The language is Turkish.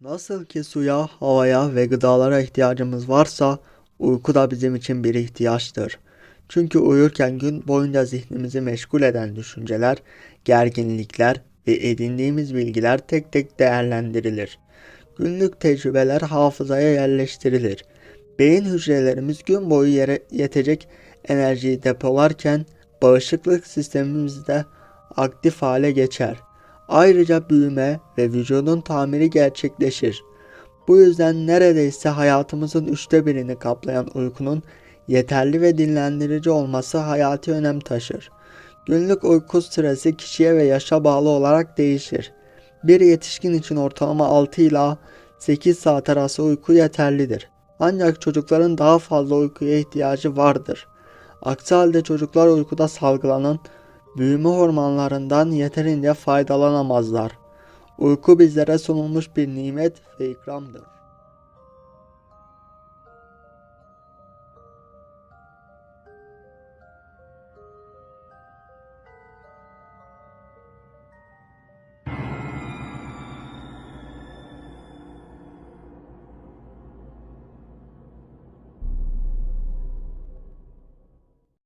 Nasıl ki suya, havaya ve gıdalara ihtiyacımız varsa, uyku da bizim için bir ihtiyaçtır. Çünkü uyurken gün boyunca zihnimizi meşgul eden düşünceler, gerginlikler ve edindiğimiz bilgiler tek tek değerlendirilir. Günlük tecrübeler hafızaya yerleştirilir. Beyin hücrelerimiz gün boyu yere yetecek enerjiyi depolarken bağışıklık sistemimiz de aktif hale geçer. Ayrıca büyüme ve vücudun tamiri gerçekleşir. Bu yüzden neredeyse hayatımızın üçte birini kaplayan uykunun yeterli ve dinlendirici olması hayati önem taşır. Günlük uyku süresi kişiye ve yaşa bağlı olarak değişir. Bir yetişkin için ortalama 6 ila 8 saat arası uyku yeterlidir. Ancak çocukların daha fazla uykuya ihtiyacı vardır. Aksi halde çocuklar uykuda salgılanan büyüme hormonlarından yeterince faydalanamazlar. Uyku bizlere sunulmuş bir nimet ve ikramdır.